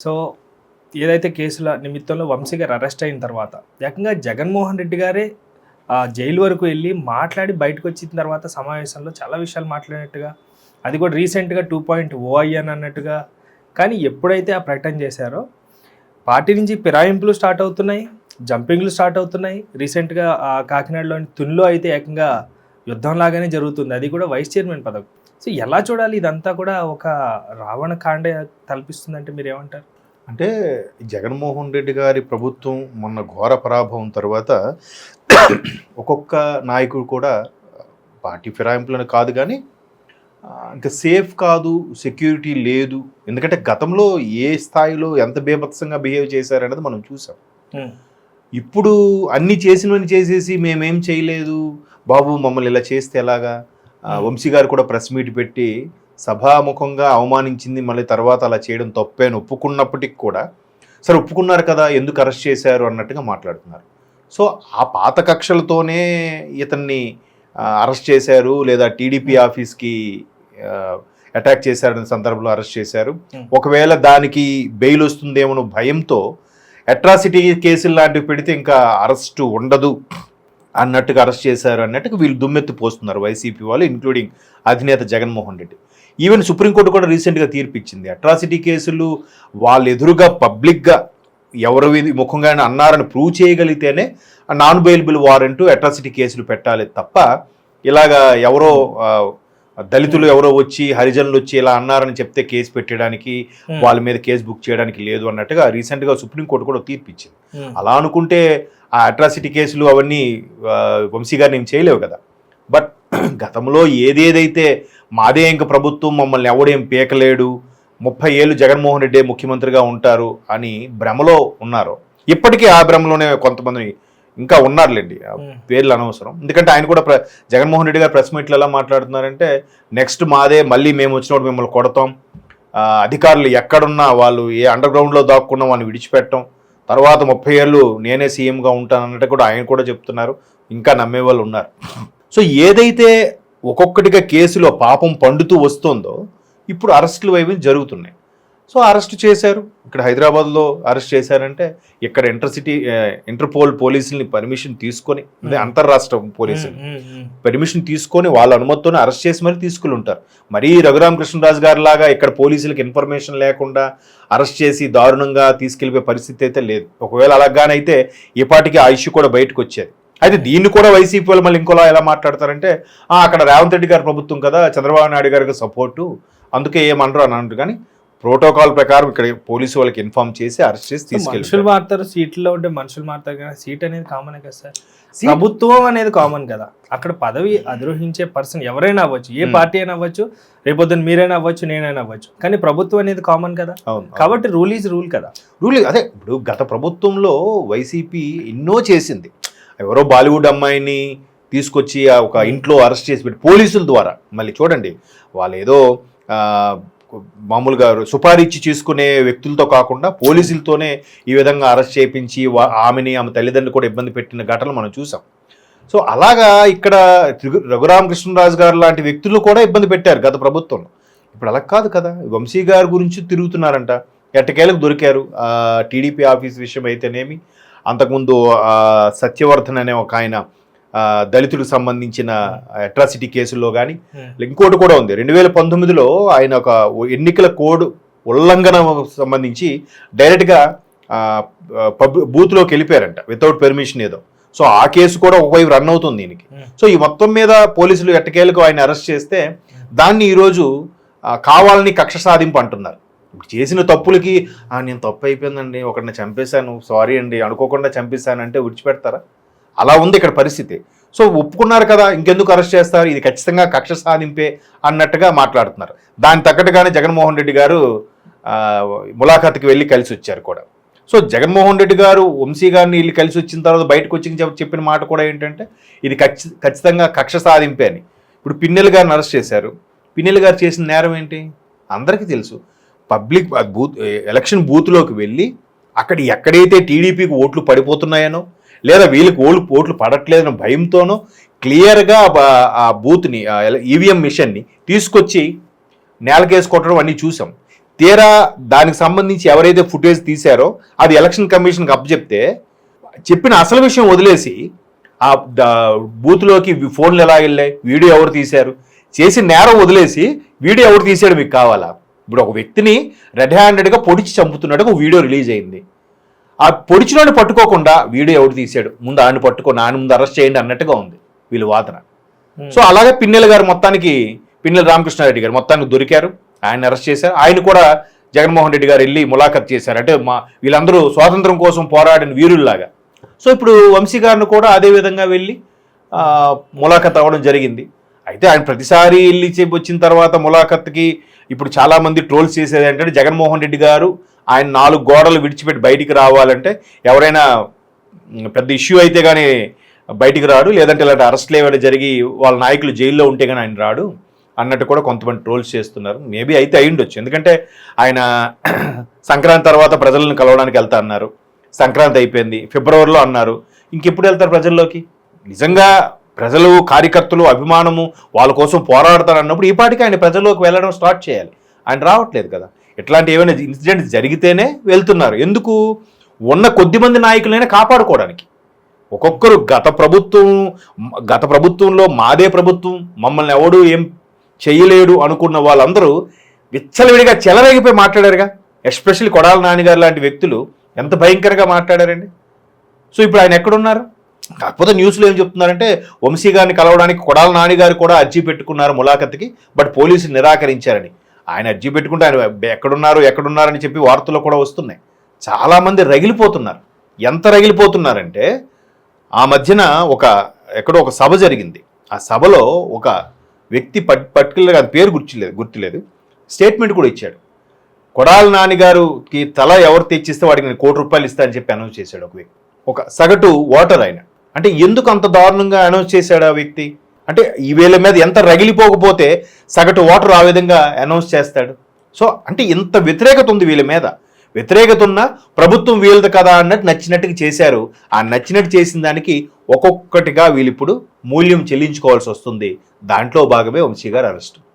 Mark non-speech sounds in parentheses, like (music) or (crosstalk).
So ఏదైతే కేసుల నిమిత్తంలో వంశీ గారు అరెస్ట్ అయిన తర్వాత ఏకంగా జగన్మోహన్ రెడ్డి గారే ఆ జైలు వరకు వెళ్ళి మాట్లాడి బయటకు వచ్చిన తర్వాత సమావేశంలో చాలా విషయాలు మాట్లాడినట్టుగా అది కూడా రీసెంట్గా టూ పాయింట్ ఓ అయ్యాను అన్నట్టుగా. కానీ ఎప్పుడైతే ఆ ప్రకటన చేశారో పార్టీ నుంచి పిరాయింపులు స్టార్ట్ అవుతున్నాయి జంపింగ్లు స్టార్ట్ అవుతున్నాయి. రీసెంట్గా ఆ కాకినాడలోని తునిలో అయితే ఏకంగా యుద్ధం లాగానే జరుగుతుంది. అది కూడా వైస్ చైర్మన్ పదవి. సో ఎలా చూడాలి? ఇదంతా కూడా ఒక రావణ కాండ తలపిస్తుందంటే మీరు ఏమంటారు అంటే జగన్మోహన్ రెడ్డి గారి ప్రభుత్వం మొన్న ఘోర పరాభవం తర్వాత ఒక్కొక్క నాయకుడు కూడా పార్టీ ఫిరాయింపులను కాదు కానీ ఇంకా సేఫ్ కాదు సెక్యూరిటీ లేదు. ఎందుకంటే గతంలో ఏ స్థాయిలో ఎంత బీభత్సంగా బిహేవ్ చేశారనేది మనం చూసాం. ఇప్పుడు అన్ని చేసినవని చేసేసి మేమేం చేయలేదు బాబు మమ్మల్ని ఇలా చేస్తే ఎలాగా. వంశీ గారు కూడా ప్రెస్ మీట్ పెట్టి సభాముఖంగా అవమానించింది మళ్ళీ తర్వాత అలా చేయడం తప్పే అని ఒప్పుకున్నప్పటికి కూడా సరే ఒప్పుకున్నారు కదా ఎందుకు అరెస్ట్ చేశారు? అన్నట్టుగా మాట్లాడుతున్నారు. సో ఆ పాత కక్షలతోనే ఇతన్ని అరెస్ట్ చేశారు లేదా టీడీపీ ఆఫీస్కి అటాక్ చేశారనే సందర్భంలో అరెస్ట్ చేశారు. Hmm. ఒకవేళ దానికి బెయిల్ వస్తుందేమో భయంతో అట్రాసిటీ కేసులు లాంటివి పెడితే ఇంకా అరెస్టు ఉండదు. అన్నట్టుగా అరెస్ట్ చేశారు అన్నట్టుగా వీళ్ళు దుమ్మెత్తి పోస్తున్నారు వైసీపీ వాళ్ళు ఇంక్లూడింగ్ అధినేత జగన్మోహన్ రెడ్డి. ఈవెన్ సుప్రీంకోర్టు కూడా రీసెంట్గా తీర్పు ఇచ్చింది అట్రాసిటీ కేసులు వాళ్ళ ఎదురుగా పబ్లిక్గా ఎవరు ముఖంగా అన్నారని prove చేయగలిగితేనే non bailable warrant atrocity cases పెట్టాలి తప్ప ఇలాగా ఎవరో దళితులు ఎవరో వచ్చి హరిజనులు వచ్చి ఇలా అన్నారని చెప్తే కేసు పెట్టడానికి వాళ్ళ మీద కేసు బుక్ చేయడానికి లేదు అన్నట్టుగా రీసెంట్గా సుప్రీంకోర్టు కూడా తీర్పు ఇచ్చింది. అలా అనుకుంటే ఆ అట్రాసిటీ కేసులు అవన్నీ వంశీ గారిని ఏం చేయలేవు కదా. బట్ (clears throat) గతంలో ఏదేదైతే మాదే ఇంక ప్రభుత్వం మమ్మల్ని ఎవడేం పీకలేడు ముప్పై ఏళ్ళు జగన్మోహన్ రెడ్డి ముఖ్యమంత్రిగా ఉంటారు అని భ్రమలో ఉన్నారు ఇప్పటికీ ఆ భ్రమలోనే కొంతమంది ఇంకా ఉన్నారులేండి. పేర్లు అనవసరం. ఎందుకంటే ఆయన కూడా ప్ర జగన్మోహన్ రెడ్డి గారు ప్రెస్ మీట్లు ఎలా మాట్లాడుతున్నారంటే నెక్స్ట్ మాదే మళ్ళీ మేము వచ్చినప్పుడు మిమ్మల్ని కొడతాం. అధికారులు ఎక్కడున్నా వాళ్ళు ఏ అండర్ గ్రౌండ్లో దాక్కున్నా వాళ్ళని విడిచిపెట్టం. తర్వాత ముప్పై ఏళ్ళు నేనే సీఎంగా ఉంటాను అన్నట్టు కూడా ఆయన కూడా చెప్తున్నారు. ఇంకా నమ్మే వాళ్ళు ఉన్నారు. సో ఏదైతే ఒక్కొక్కటిగా కేసులో పాపం పండుతూ వస్తుందో ఇప్పుడు అరెస్టులు అవి జరుగుతున్నాయి. సో అరెస్ట్ చేశారు. ఇక్కడ హైదరాబాద్లో అరెస్ట్ చేశారంటే ఇక్కడ ఇంటర్సిటీ ఇంటర్పోల్ పోలీసుల్ని పర్మిషన్ తీసుకొని అదే Hmm. అంతర్రాష్ట్ర పోలీసులు. పర్మిషన్ తీసుకొని వాళ్ళ అనుమతితోనే అరెస్ట్ చేసి మరీ తీసుకుని ఉంటారు మరీ రఘురామ కృష్ణరాజు గారి లాగా ఇక్కడ పోలీసులకు ఇన్ఫర్మేషన్ లేకుండా అరెస్ట్ చేసి దారుణంగా తీసుకెళ్ళిపోయే పరిస్థితి అయితే లేదు. ఒకవేళ అలాగానైతే ఈ పాటికి ఆ ఇష్యూ కూడా బయటకు వచ్చేది. అయితే దీన్ని కూడా వైసీపీ వాళ్ళు మళ్ళీ ఇంకోలా ఎలా మాట్లాడతారంటే "ఆ, అక్కడ రేవంత్ రెడ్డి గారి ప్రభుత్వం కదా చంద్రబాబు నాయుడు గారికి సపోర్టు అందుకే ఏమనరు అని అంటారు కానీ ప్రోటోకాల్ ప్రకారం ఇక్కడ పోలీసు వాళ్ళకి ఇన్ఫార్మ్ చేసి అరెస్ట్ చేసి మనుషులు తీసుకెళ్ళి మారుతారు సీట్లో ఉంటే మనుషులు మారుతారు కానీ సీట్ అనేది కామన్ కదా సార్. ప్రభుత్వం అనేది కామన్ కదా. అక్కడ పదవి అధిరోహించే పర్సన్ ఎవరైనా అవ్వచ్చు ఏ Hmm. పార్టీ అయినా అవ్వచ్చు రేపొద్దున మీరైనా అవ్వచ్చు నేనైనా అవ్వచ్చు. కానీ ప్రభుత్వం అనేది కామన్ కదా. అవును కాబట్టి రూల్ ఈజ్ రూల్ కదా. రూల్ అదే ఇప్పుడు గత ప్రభుత్వంలో వైసీపీ ఎన్నో చేసింది. ఎవరో బాలీవుడ్ అమ్మాయిని తీసుకొచ్చి ఒక ఇంట్లో అరెస్ట్ చేసి పెట్టి పోలీసుల ద్వారా మళ్ళీ చూడండి వాళ్ళు ఏదో మామూలుగా సుపారీ ఇచ్చి చేసుకునే వ్యక్తులతో కాకుండా పోలీసులతోనే ఈ విధంగా అరెస్ట్ చేయించి ఆమెని ఆమె తల్లిదండ్రులు కూడా ఇబ్బంది పెట్టిన ఘటనలు మనం చూసాం. సో అలాగా ఇక్కడ రఘురామకృష్ణరాజు గారు లాంటి వ్యక్తులు కూడా ఇబ్బంది పెట్టారు గత ప్రభుత్వంలో. ఇప్పుడు అలా కాదు కదా. వంశీ గారి గురించి తిరుగుతున్నారంట. ఎట్టకేలకు దొరికారు టీడీపీ ఆఫీస్ విషయం అయితేనేమి. అంతకుముందు సత్యవర్ధన్ అనే ఒక ఆయన దళితులకు సంబంధించిన అట్రాసిటీ కేసుల్లో కానీ ఇంకోటి కూడా ఉంది. రెండు వేల పంతొమ్మిదిలో ఆయన ఒక ఎన్నికల కోడ్ ఉల్లంఘన సంబంధించి డైరెక్ట్గా పబ్ బూత్లోకి వెళ్ళిపోయారంట వితౌట్ పెర్మిషన్ ఏదో. సో ఆ కేసు కూడా ఒకవైపు రన్ అవుతుంది దీనికి సో ఈ మొత్తం మీద పోలీసులు ఎట్టకేలకు ఆయన అరెస్ట్ చేస్తే దాన్ని ఈరోజు కావాలని కక్ష సాధింపు అంటున్నారు. చేసిన తప్పులకి "ఆ, నేను తప్పు అయిపోయిందండి ఒకరిని చంపేశాను సారీ అండి అనుకోకుండా చంపేశానంటే విడిచిపెడతారా? అలా ఉంది ఇక్కడ పరిస్థితి. సో ఒప్పుకున్నారు కదా ఇంకెందుకు అరెస్ట్ చేస్తారు? ఇది ఖచ్చితంగా కక్ష సాధింపే అన్నట్టుగా మాట్లాడుతున్నారు. దాని తగ్గట్టుగానే జగన్మోహన్ రెడ్డి గారు ములాఖాత్కి వెళ్ళి కలిసి వచ్చారు కూడా. సో జగన్మోహన్ రెడ్డి గారు వంశీ గారిని వెళ్ళి కలిసి వచ్చిన తర్వాత బయటకు వచ్చి చెప్పిన మాట కూడా ఏంటంటే ఇది ఖచ్చి ఖచ్చితంగా కక్ష సాధింపే అని. ఇప్పుడు పిన్నెల్ గారిని అరెస్ట్ చేశారు. పిన్నెల్ గారు చేసిన నేరం ఏంటి? అందరికీ తెలుసు. పబ్లిక్ బూత్ ఎలక్షన్ బూత్లోకి వెళ్ళి అక్కడ ఎక్కడైతే టీడీపీకి ఓట్లు పడిపోతున్నాయనో లేదా వీళ్ళకి ఓళ్ళు ఓట్లు పడట్లేదన్న భయంతోనో క్లియర్గా ఆ బూత్ని ఈవీఎం మిషన్ని తీసుకొచ్చి నేలకేసి కొట్టడం అన్నీ చూసాం. తీరా దానికి సంబంధించి ఎవరైతే ఫుటేజ్ తీశారో అది ఎలక్షన్ కమిషన్కి అప్పచెప్తే చెప్పిన అసలు విషయం వదిలేసి ఆ బూత్లోకి ఫోన్లు ఎలా వెళ్ళాయి వీడియో ఎవరు తీశారు చేసి నేరం వదిలేసి వీడియో ఎవరు తీశాడు మీకు కావాలా? ఇప్పుడు ఒక వ్యక్తిని రెడ్ హ్యాండెడ్గా పొడిచి చంపుతున్నట్టు ఒక వీడియో రిలీజ్ అయింది. ఆ పొడిచినోడిని పట్టుకోకుండా వీడియో ఎవరు తీశాడు? ముందు ఆయన పట్టుకొని ఆయన ముందు అరెస్ట్ చేయండి అన్నట్టుగా ఉంది వీళ్ళు వాదన. సో అలాగే పిన్నెల గారు మొత్తానికి పిన్నెల రామకృష్ణారెడ్డి గారు మొత్తానికి దొరికారు. ఆయన అరెస్ట్ చేశారు. ఆయన కూడా జగన్మోహన్ రెడ్డి గారు వెళ్ళి ములాఖత్ చేశారు. అంటే మా వీళ్ళందరూ స్వాతంత్రం కోసం పోరాడిన వీరుల్లాగా. సో ఇప్పుడు వంశీ గారిని కూడా అదే విధంగా వెళ్ళి ములాఖత్ అవ్వడం జరిగింది. అయితే ఆయన ప్రతిసారి వెళ్ళి వచ్చిన తర్వాత ములాఖత్కి ఇప్పుడు చాలామంది ట్రోల్స్ చేసేది ఏంటంటే జగన్మోహన్ రెడ్డి గారు ఆయన నాలుగు గోడలు విడిచిపెట్టి బయటికి రావాలంటే ఎవరైనా పెద్ద ఇష్యూ అయితే కానీ బయటికి రాడు లేదంటే ఇలాంటి అరెస్ట్లు ఏమైనా జరిగి వాళ్ళ నాయకులు జైల్లో ఉంటే కానీ ఆయన రాడు అన్నట్టు కూడా కొంతమంది ట్రోల్స్ చేస్తున్నారు. మేబీ అయితే అయ్యుండొచ్చు ఎందుకంటే ఆయన (clears throat) సంక్రాంతి తర్వాత ప్రజలను కలవడానికి వెళ్తా అన్నారు. సంక్రాంతి అయిపోయింది. ఫిబ్రవరిలో అన్నారు. ఇంకెప్పుడు వెళ్తారు ప్రజల్లోకి? నిజంగా ప్రజలు కార్యకర్తలు అభిమానము వాళ్ళ కోసం పోరాడతారు అన్నప్పుడు ఈ పాటికి ఆయన ప్రజల్లోకి వెళ్ళడం స్టార్ట్ చేయాలి. ఆయన రావట్లేదు కదా. ఇట్లాంటి ఏమైనా ఇన్సిడెంట్స్ జరిగితేనే వెళ్తున్నారు. ఎందుకు? ఉన్న కొద్ది మంది నాయకులైనా కాపాడుకోవడానికి. ఒక్కొక్కరు గత ప్రభుత్వం గత ప్రభుత్వంలో మాదే ప్రభుత్వం మమ్మల్ని ఎవడు ఏం చేయలేడు అనుకున్న వాళ్ళందరూ విచ్చలవిడిగా చెలరేగిపోయి మాట్లాడారుగా. ఎస్పెషల్లీ కొడాల నాన్నగారు లాంటి వ్యక్తులు ఎంత భయంకరంగా మాట్లాడారండి. సో ఇప్పుడు ఆయన ఎక్కడున్నారు? కాకపోతే న్యూస్లో ఏం చెప్తున్నారంటే వంశీ గారిని కలవడానికి కొడాల నాన్నగారు కూడా అర్జీ పెట్టుకున్నారు ములాఖత్కి బట్ పోలీసులు నిరాకరించారని. ఆయన అర్జీ పెట్టుకుంటే ఆయన ఎక్కడున్నారు ఎక్కడున్నారని చెప్పి వార్తలు కూడా వస్తున్నాయి. చాలామంది రగిలిపోతున్నారు. ఎంత రగిలిపోతున్నారంటే ఆ మధ్యన ఒక ఎక్కడో ఒక సభ జరిగింది. ఆ సభలో ఒక వ్యక్తి పట్ పర్టికులర్గా అది పేరు గుర్తులేదు గుర్తులేదు. స్టేట్మెంట్ కూడా ఇచ్చాడు. కొడాల నాన్నగారుకి తల ఎవరు తెచ్చిస్తే వాడికి నేను కోటి రూపాయలు ఇస్తా అని చెప్పి అనౌన్స్ చేశాడు ఒక వ్యక్తి. ఒక సగటు ఓటర్ ఆయన. అంటే ఎందుకు అంత దారుణంగా అనౌన్స్ చేశాడు ఆ వ్యక్తి? అంటే ఈ వీళ్ళ మీద ఎంత రగిలిపోకపోతే సగటు ఓటర్ ఆ విధంగా అనౌన్స్ చేస్తాడు. సో అంటే ఇంత వ్యతిరేకత ఉంది వీళ్ళ మీద. వ్యతిరేకత ఉన్న ప్రభుత్వం వీళ్ళది కదా అన్నట్టు నచ్చినట్టుగా చేశారు. ఆ నచ్చినట్టు చేసిన దానికి ఒక్కొక్కటిగా వీళ్ళిప్పుడు మూల్యం చెల్లించుకోవాల్సి వస్తుంది. దాంట్లో భాగమే వంశీ గారు అరెస్ట్.